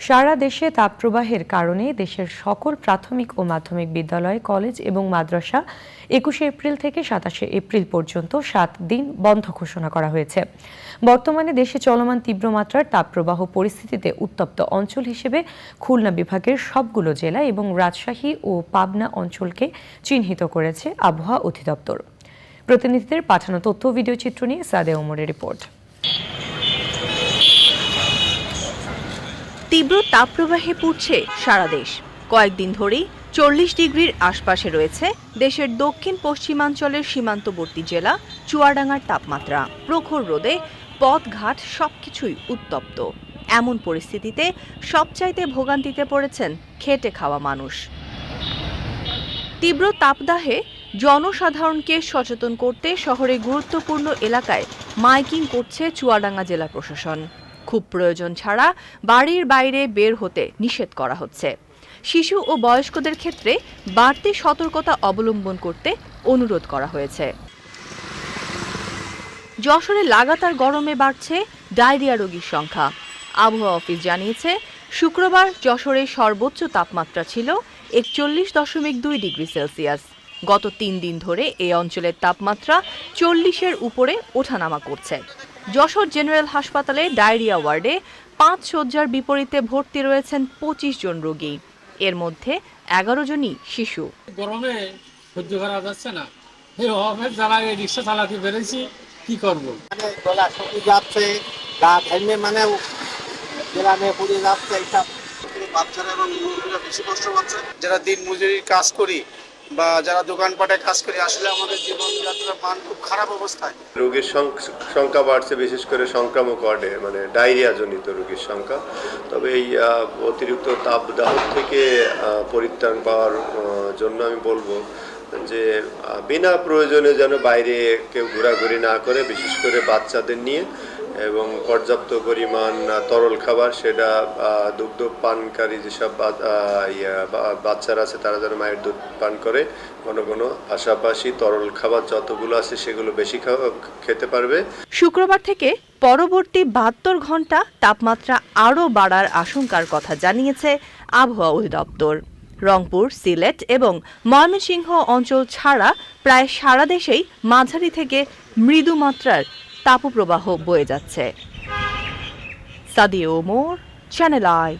সারা দেশে তাপপ্রবাহের কারণে দেশের সকল প্রাথমিক ও মাধ্যমিক বিদ্যালয়, কলেজ এবং মাদ্রাসা একুশে এপ্রিল থেকে সাতাশে এপ্রিল পর্যন্ত সাত দিন বন্ধ ঘোষণা করা হয়েছে। বর্তমানে দেশে চলমান তীব্র মাত্রার তাপপ্রবাহ পরিস্থিতিতে উত্তপ্ত অঞ্চল হিসেবে খুলনা বিভাগের সবগুলো জেলা এবং রাজশাহী ও পাবনা অঞ্চলকে চিহ্নিত করেছে আবহাওয়া অধিদপ্তর। প্রতিনিধিদের পাঠানো তথ্য ভিডিও চিত্র নিয়ে সাদে ওমরের রিপোর্ট। তীব্র তাপপ্রবাহে পুড়ছে সারা দেশ। কয়েকদিন ধরেই চল্লিশ ডিগ্রির আশপাশে রয়েছে দেশের দক্ষিণ পশ্চিমাঞ্চলের সীমান্তবর্তী জেলা চুয়াডাঙ্গার তাপমাত্রা। প্রখর রোদে পথঘাট সবকিছুই উত্তপ্ত। এমন পরিস্থিতিতে সবচাইতে ভোগান্তিতে পড়েছেন খেটে খাওয়া মানুষ। তীব্র তাপদাহে জনসাধারণকে সচেতন করতে শহরে গুরুত্বপূর্ণ এলাকায় মাইকিং করছে চুয়াডাঙ্গা জেলা প্রশাসন। খুব প্রয়োজন ছাড়া বাড়ির বাইরে বের হতে নিষেধ করা হচ্ছে। শিশু ও বয়স্কদের ক্ষেত্রে বাড়তি সতর্কতা অবলম্বন করতে অনুরোধ করা হয়েছে। যশোরে লাগাতার গরমে বাড়ছে ডায়রিয়া রোগীর সংখ্যা। আবহাওয়া অফিস জানিয়েছে, শুক্রবার যশোরে সর্বোচ্চ তাপমাত্রা ছিল একচল্লিশ দশমিক দুই ডিগ্রি সেলসিয়াস। গত তিন দিন ধরে এই অঞ্চলের তাপমাত্রা চল্লিশের উপরে ওঠানামা করছে। যশোর জেনারেল হাসপাতালে ডায়রিয়া ওয়ার্ডে পাঁচ শয্যার বিপরীতে ভর্তি রয়েছেন পঁচিশ জন রোগী। এর মধ্যে এগারো জনই শিশু। গরমে সহ্য করা যাচ্ছে না। এই অফের জ্বালায় রিক্সা চালাতে পেরেছি কি করব। মানে গলা শুকিয়ে যাচ্ছে গা ঘেমে মানে গ্রামে পুড়ে যাচ্ছে এইসব। বাচ্চারা এবং বেশি কষ্ট পাচ্ছে। যারা দিন মজুরির কাজ করি বা যারা দোকানপাটে কাজ করি, আসলে আমাদের জীবনযাত্রার মান খুব খারাপ অবস্থায়। রোগীর সংখ্যা বাড়ছে, বিশেষ করে সংক্রামক ওয়ার্ডে মানে ডায়রিয়া জনিত রোগীর সংখ্যা। তবে এই অতিরিক্ত তাপদাহ থেকে পরিত্রাণ পাওয়ার জন্য আমি বলব যে বিনা প্রয়োজনে যেন বাইরে কেউ ঘোরাঘুরি না করে, বিশেষ করে বাচ্চাদের নিয়ে এবং পর্যাপ্ত পরিমাণ তরল খাবার, সেটা দুগ্ধ পানকারী যেসব বাচ্চারা আছে, তারা যেন মায়ের দুধ পান করে। ঘন ঘন পাশাপাশি তরল খাবার যতগুলো আছে, সেগুলো বেশি খেতে পারবে। শুক্রবার থেকে পরবর্তী বাহাত্তর ঘণ্টা তাপমাত্রা আরও বাড়ার আশঙ্কার কথা জানিয়েছে আবহাওয়া অধিদপ্তর। রংপুর, সিলেট এবং ময়মনসিংহ অঞ্চল ছাড়া প্রায় সারা দেশেই মাঝারি থেকে মৃদু মাত্রার তাপপ্রবাহ বয়ে যাচ্ছে। সাদিয়ে মোর চ্যানেল আই